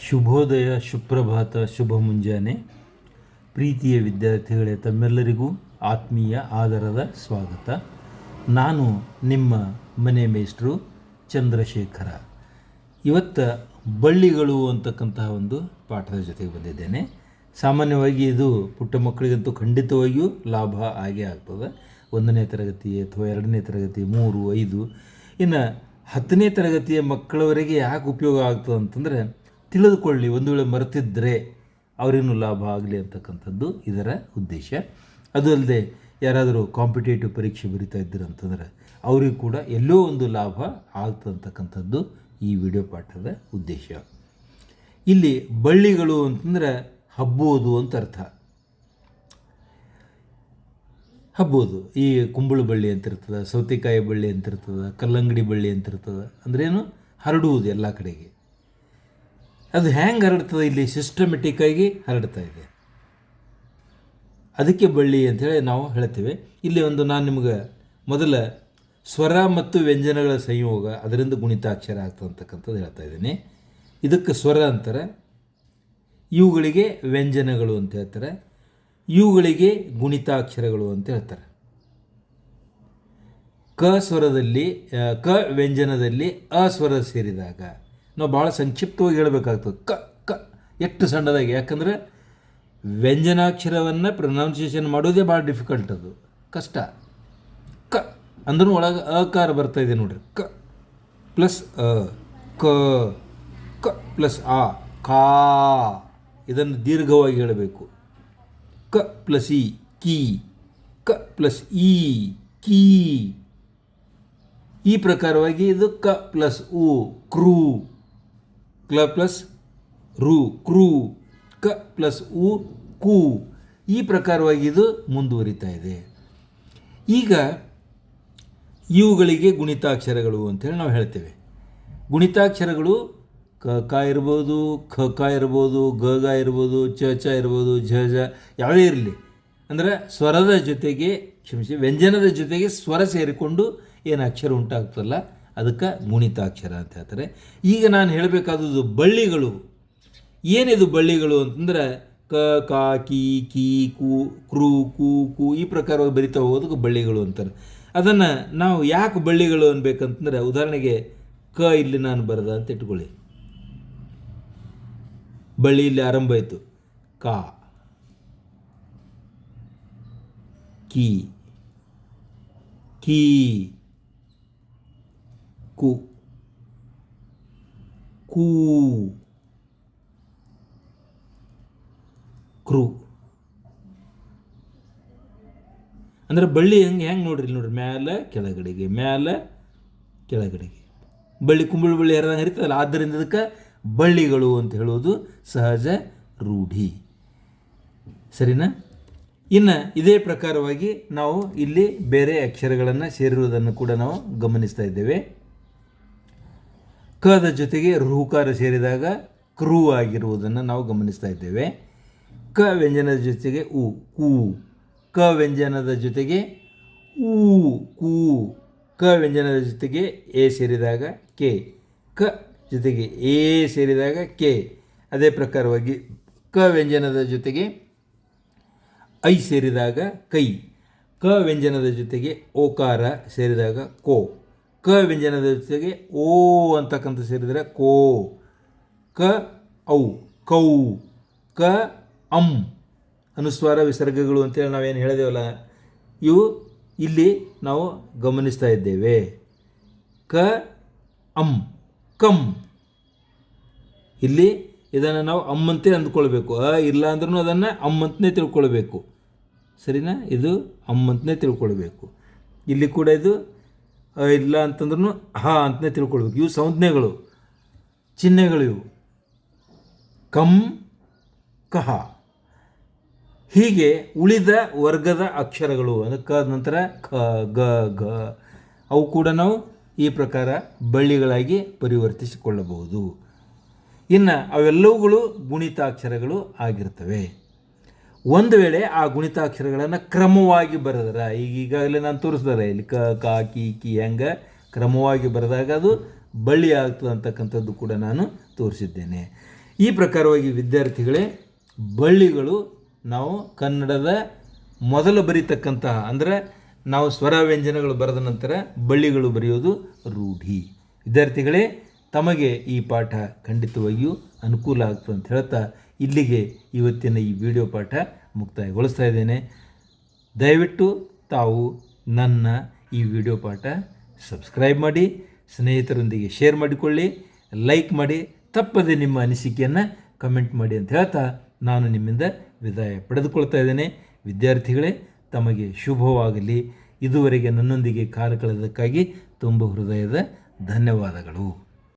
ಶುಭೋದಯ ಶುಪ್ರಭಾತ ಶುಭ ಮುಂಜಾನೆ. ಪ್ರೀತಿಯ ವಿದ್ಯಾರ್ಥಿಗಳೇ, ತಮ್ಮೆಲ್ಲರಿಗೂ ಆತ್ಮೀಯ ಆದರದ ಸ್ವಾಗತ. ನಾನು ನಿಮ್ಮ ಮನೆ ಮೇಷ್ಟ್ರು ಚಂದ್ರಶೇಖರ. ಇವತ್ತು ಬಳ್ಳಿಗಳು ಅಂತಕ್ಕಂತಹ ಒಂದು ಪಾಠದ ಜೊತೆಗೆ ಬಂದಿದ್ದೇನೆ. ಸಾಮಾನ್ಯವಾಗಿ ಇದು ಪುಟ್ಟ ಮಕ್ಕಳಿಗಂತೂ ಖಂಡಿತವಾಗಿಯೂ ಲಾಭ ಆಗೇ ಆಗ್ತದೆ. ಒಂದನೇ ತರಗತಿ ಅಥವಾ ಎರಡನೇ ತರಗತಿ, ಮೂರು, ಐದು, ಇನ್ನು ಹತ್ತನೇ ತರಗತಿಯ ಮಕ್ಕಳವರೆಗೆ ಯಾಕೆ ಉಪಯೋಗ ಆಗ್ತದೆ ಅಂತಂದರೆ ತಿಳಿದುಕೊಳ್ಳಿ. ಒಂದು ವೇಳೆ ಮರೆತಿದ್ದರೆ ಅವರಿಗೂ ಲಾಭ ಆಗಲಿ ಅಂತಕ್ಕಂಥದ್ದು ಇದರ ಉದ್ದೇಶ. ಅದು ಅಲ್ಲದೆ ಯಾರಾದರೂ ಕಾಂಪಿಟೇಟಿವ್ ಪರೀಕ್ಷೆ ಬರಿತಾ ಇದ್ದೀರ ಅಂತಂದರೆ ಅವರಿಗೂ ಕೂಡ ಎಲ್ಲೋ ಒಂದು ಲಾಭ ಆಗ್ತಂತಕ್ಕಂಥದ್ದು ಈ ವಿಡಿಯೋ ಪಾಠದ ಉದ್ದೇಶ. ಇಲ್ಲಿ ಬಳ್ಳಿಗಳು ಅಂತಂದ್ರೆ ಹಬ್ಬೋದು ಅಂತ ಅರ್ಥ. ಹಬ್ಬೋದು ಈ ಕುಂಬಳ ಬಳ್ಳಿ ಅಂತ ಇರ್ತದೆ, ಸೌತೆಕಾಯಿ ಬಳ್ಳಿ ಅಂತ ಇರ್ತದೆ, ಕಲ್ಲಂಗಡಿ ಬಳ್ಳಿ ಅಂತ ಇರ್ತದೆ ಅಂದ್ರೇನು ಹರಡುವುದು ಎಲ್ಲ ಕಡೆಗೆ. ಅದು ಹ್ಯಾಂಗೆ ಹರಡ್ತದೆ ಇಲ್ಲಿ ಸಿಸ್ಟಮೆಟಿಕ್ಕಾಗಿ ಹರಡ್ತಾ ಇದೆ. ಅದಕ್ಕೆ ಬಳ್ಳಿ ಅಂಥೇಳಿ ನಾವು ಹೇಳ್ತೇವೆ. ಇಲ್ಲಿ ಒಂದು ನಾನು ನಿಮಗೆ ಮೊದಲ ಸ್ವರ ಮತ್ತು ವ್ಯಂಜನಗಳ ಸಂಯೋಗ ಅದರಿಂದ ಗುಣಿತಾಕ್ಷರ ಆಗ್ತದೆ ಅಂತಕ್ಕಂಥದ್ದು ಹೇಳ್ತಾ ಇದ್ದೀನಿ. ಇದಕ್ಕೆ ಸ್ವರ ಅಂತಾರೆ. ಇವುಗಳಿಗೆ ವ್ಯಂಜನಗಳು ಅಂತ ಹೇಳ್ತಾರೆ. ಇವುಗಳಿಗೆ ಗುಣಿತಾಕ್ಷರಗಳು ಅಂತ ಹೇಳ್ತಾರೆ. ಕ ಸ್ವರದಲ್ಲಿ ಕ ವ್ಯಂಜನದಲ್ಲಿ ಅ ಸ್ವರ ಸೇರಿದಾಗ ನಾವು ಭಾಳ ಸಂಕ್ಷಿಪ್ತವಾಗಿ ಹೇಳಬೇಕಾಗ್ತದೆ. ಕ ಕ ಎಷ್ಟು ಸಣ್ಣದಾಗಿ. ಯಾಕಂದರೆ ವ್ಯಂಜನಾಕ್ಷರವನ್ನು ಪ್ರೊನೌನ್ಸಿಯೇಷನ್ ಮಾಡೋದೇ ಭಾಳ ಡಿಫಿಕಲ್ಟ್ ಅದು. ಕಷ್ಟ. ಕ ಅಂದ್ರೂ ಒಳಗೆ ಅಕಾರ ಬರ್ತಾ ಇದೆ ನೋಡ್ರಿ. ಕ ಪ್ಲಸ್ ಅ, ಕ ಕ ಪ್ಲಸ್ ಆ, ಕಾ. ಇದನ್ನು ದೀರ್ಘವಾಗಿ ಹೇಳಬೇಕು. ಕ ಪ್ಲಸ್ ಇ ಕಿ. ಕ ಪ್ಲಸ್ ಇ ಕೀ. ಈ ಪ್ರಕಾರವಾಗಿ ಇದು ಕ ಪ್ಲಸ್ ಉ ಕ್ರೂ ಕ್ಲ ಪ್ಲಸ್ ರು, ಕ್ರೂ, ಕ ಪ್ಲಸ್ ಉ, ಕು. ಈ ಪ್ರಕಾರವಾಗಿ ಇದು ಮುಂದುವರಿತಾ ಇದೆ. ಈಗ ಇವುಗಳಿಗೆ ಗುಣಿತಾಕ್ಷರಗಳು ಅಂತೇಳಿ ನಾವು ಹೇಳ್ತೇವೆ. ಗುಣಿತಾಕ್ಷರಗಳು ಕ ಕ ಇರ್ಬೋದು, ಖ, ಕ ಇರ್ಬೋದು, ಗ ಗ ಇರ್ಬೋದು, ಚ ಚ ಇರ್ಬೋದು, ಝ ಝ ಯಾವುದೇ ಇರಲಿ. ಅಂದರೆ ಸ್ವರದ ಜೊತೆಗೆ, ಕ್ಷಮಿಸಿ, ವ್ಯಂಜನದ ಜೊತೆಗೆ ಸ್ವರ ಸೇರಿಕೊಂಡು ಏನು ಅಕ್ಷರ ಉಂಟಾಗ್ತಲ್ಲ ಅದಕ್ಕೆ ಗುಣಿತಾಕ್ಷರ ಅಂತ ಹೇಳ್ತಾರೆ. ಈಗ ನಾನು ಹೇಳಬೇಕಾದದ್ದು ಬಳ್ಳಿಗಳು. ಏನಿದು ಬಳ್ಳಿಗಳು ಅಂತಂದ್ರೆ ಕ, ಕಾ, ಕಿ ಕಿ, ಕು, ಕ್ರೂ, ಕು ಕು ಈ ಪ್ರಕಾರವಾಗಿ ಬರಿತಾ ಹೋಗೋದಕ್ಕೆ ಬಳ್ಳಿಗಳು ಅಂತಾರೆ. ಅದನ್ನು ನಾವು ಯಾಕೆ ಬಳ್ಳಿಗಳು ಅನ್ಬೇಕಂತಂದರೆ ಉದಾಹರಣೆಗೆ ಕ ಇಲ್ಲಿ ನಾನು ಬರೆದ ಅಂತ ಇಟ್ಕೊಳ್ಳಿ. ಬಳ್ಳಿ ಇಲ್ಲಿ ಆರಂಭ ಆಯಿತು. ಕಾ. ಕಿ. ಕೀ. ಕು ಕೂ ಕ್ರೂ ಅಂದ್ರೆ ಬಳ್ಳಿ ಹೆಂಗೆ ಹೆಂಗೆ ನೋಡ್ರಿ ನೋಡ್ರಿ, ಮ್ಯಾಲೆ, ಕೆಳಗಡೆಗೆ ಮ್ಯಾಲೆ, ಕೆಳಗಡೆಗೆ. ಬಳ್ಳಿ ಕುಂಬಳ ಬಳ್ಳಿ ಹರಿದಂಗೆ ಹರಿತದಲ್ಲ, ಆದ್ದರಿಂದ ಅದಕ್ಕೆ ಬಳ್ಳಿಗಳು ಅಂತ ಹೇಳೋದು ಸಹಜ ರೂಢಿ. ಸರಿನಾ? ಇನ್ನು ಇದೇ ಪ್ರಕಾರವಾಗಿ ನಾವು ಇಲ್ಲಿ ಬೇರೆ ಅಕ್ಷರಗಳನ್ನು ಸೇರಿರುವುದನ್ನು ಕೂಡ ನಾವು ಗಮನಿಸ್ತಾ ಇದ್ದೇವೆ. ಕದ ಜೊತೆಗೆ ರೂಕಾರ ಸೇರಿದಾಗ ಕ್ರೂ ಆಗಿರುವುದನ್ನು ನಾವು ಗಮನಿಸ್ತಾ ಇದ್ದೇವೆ. ಕ ವ್ಯಂಜನದ ಜೊತೆಗೆ ಉ, ಕು. ಕ ವ್ಯಂಜನದ ಜೊತೆಗೆ ಊ ಕು. ಕ ವ್ಯಂಜನದ ಜೊತೆಗೆ ಎ ಸೇರಿದಾಗ ಕೆ. ಕ ಜೊತೆಗೆ ಎ ಸೇರಿದಾಗ ಕೆ. ಅದೇ ಪ್ರಕಾರವಾಗಿ ಕ ವ್ಯಂಜನದ ಜೊತೆಗೆ ಐ ಸೇರಿದಾಗ ಕೈ. ಕ ವ್ಯಂಜನದ ಜೊತೆಗೆ ಓಕಾರ ಸೇರಿದಾಗ ಕೋ. ಕ ವ್ಯಂಜನದ ಜೊತೆಗೆ ಓ ಅಂತಕ್ಕಂಥ ಸೇರಿದರೆ ಕೋ. ಕ ಔ, ಕೌ, ಕ ಅಂ ಅನುಸ್ವಾರ ವಿಸರ್ಗಗಳು ಅಂತೇಳಿ ನಾವೇನು ಹೇಳಿದೇವಲ್ಲ, ಇವು ಇಲ್ಲಿ ನಾವು ಗಮನಿಸ್ತಾ ಇದ್ದೇವೆ. ಕ ಅಂ, ಕಂ. ಇಲ್ಲಿ ಇದನ್ನು ನಾವು ಅಮ್ಮಂತೆ ಅಂದ್ಕೊಳ್ಬೇಕು. ಅ ಇಲ್ಲ ಅಂದ್ರೂ ಅದನ್ನು ಅಮ್ಮಂತನೇ ತಿಳ್ಕೊಳ್ಬೇಕು. ಸರಿನಾ? ಇದು ಅಮ್ಮಂತನೇ ತಿಳ್ಕೊಳ್ಬೇಕು. ಇಲ್ಲಿ ಕೂಡ ಇದು ಇಲ್ಲ ಅಂತಂದ್ರೂ ಹಾ ಅಂತಲೇ ತಿಳ್ಕೊಳ್ಬೇಕು. ಇವು ಸಂಜ್ಞೆಗಳು ಚಿಹ್ನೆಗಳು ಇವು. ಕಂ, ಕಹ. ಹೀಗೆ ಉಳಿದ ವರ್ಗದ ಅಕ್ಷರಗಳು. ಅಂದರೆ ಕ ನಂತರ ಖ ಗ, ಘ. ಅವು ಕೂಡ ನಾವು ಈ ಪ್ರಕಾರ ಬಳ್ಳಿಗಳಾಗಿ ಪರಿವರ್ತಿಸಿಕೊಳ್ಳಬಹುದು. ಇನ್ನು ಅವೆಲ್ಲವುಗಳು ಗುಣಿತಾಕ್ಷರಗಳು ಆಗಿರ್ತವೆ. ಒಂದು ವೇಳೆ ಆ ಗುಣಿತಾಕ್ಷರಗಳನ್ನು ಕ್ರಮವಾಗಿ ಬರೆದ್ರೆ ಈಗ ಈಗಾಗಲೇ ನಾನು ತೋರಿಸ್ದಾರೆ ಇಲ್ಲಿ ಕ, ಕಾ, ಕಿ ಕಿ ಹೆಂಗೆ ಕ್ರಮವಾಗಿ ಬರೆದಾಗ ಅದು ಬಳ್ಳಿ ಆಗ್ತದೆ ಅಂತಕ್ಕಂಥದ್ದು ಕೂಡ ನಾನು ತೋರಿಸಿದ್ದೇನೆ. ಈ ಪ್ರಕಾರವಾಗಿ ವಿದ್ಯಾರ್ಥಿಗಳೇ ಬಳ್ಳಿಗಳು ನಾವು ಕನ್ನಡದ ಮೊದಲು ಬರೀತಕ್ಕಂತಹ, ಅಂದರೆ ನಾವು ಸ್ವರ ವ್ಯಂಜನಗಳು ಬರೆದ ನಂತರ ಬಳ್ಳಿಗಳು ಬರೆಯೋದು ರೂಢಿ. ವಿದ್ಯಾರ್ಥಿಗಳೇ, ತಮಗೆ ಈ ಪಾಠ ಖಂಡಿತವಾಗಿಯೂ ಅನುಕೂಲ ಆಗ್ತದೆ ಅಂತ ಹೇಳ್ತಾ ಇಲ್ಲಿಗೆ ಇವತ್ತಿನ ಈ ವಿಡಿಯೋ ಪಾಠ ಮುಕ್ತಾಯಗೊಳಿಸ್ತಾ ಇದ್ದೇನೆ. ದಯವಿಟ್ಟು ತಾವು ನನ್ನ ಈ ವಿಡಿಯೋ ಪಾಠ ಸಬ್ಸ್ಕ್ರೈಬ್ ಮಾಡಿ, ಸ್ನೇಹಿತರೊಂದಿಗೆ ಶೇರ್ ಮಾಡಿಕೊಳ್ಳಿ, ಲೈಕ್ ಮಾಡಿ, ತಪ್ಪದೆ ನಿಮ್ಮ ಅನಿಸಿಕೆಯನ್ನು ಕಮೆಂಟ್ ಮಾಡಿ ಅಂತ ಹೇಳ್ತಾ ನಾನು ನಿಮ್ಮಿಂದ ವಿದಾಯ ಪಡೆದುಕೊಳ್ತಾ ಇದ್ದೇನೆ. ವಿದ್ಯಾರ್ಥಿಗಳೇ, ತಮಗೆ ಶುಭವಾಗಲಿ. ಇದುವರೆಗೆ ನನ್ನೊಂದಿಗೆ ಕಾಲ ಕಳೆದಕ್ಕಾಗಿ ತುಂಬ ಹೃದಯದ ಧನ್ಯವಾದಗಳು.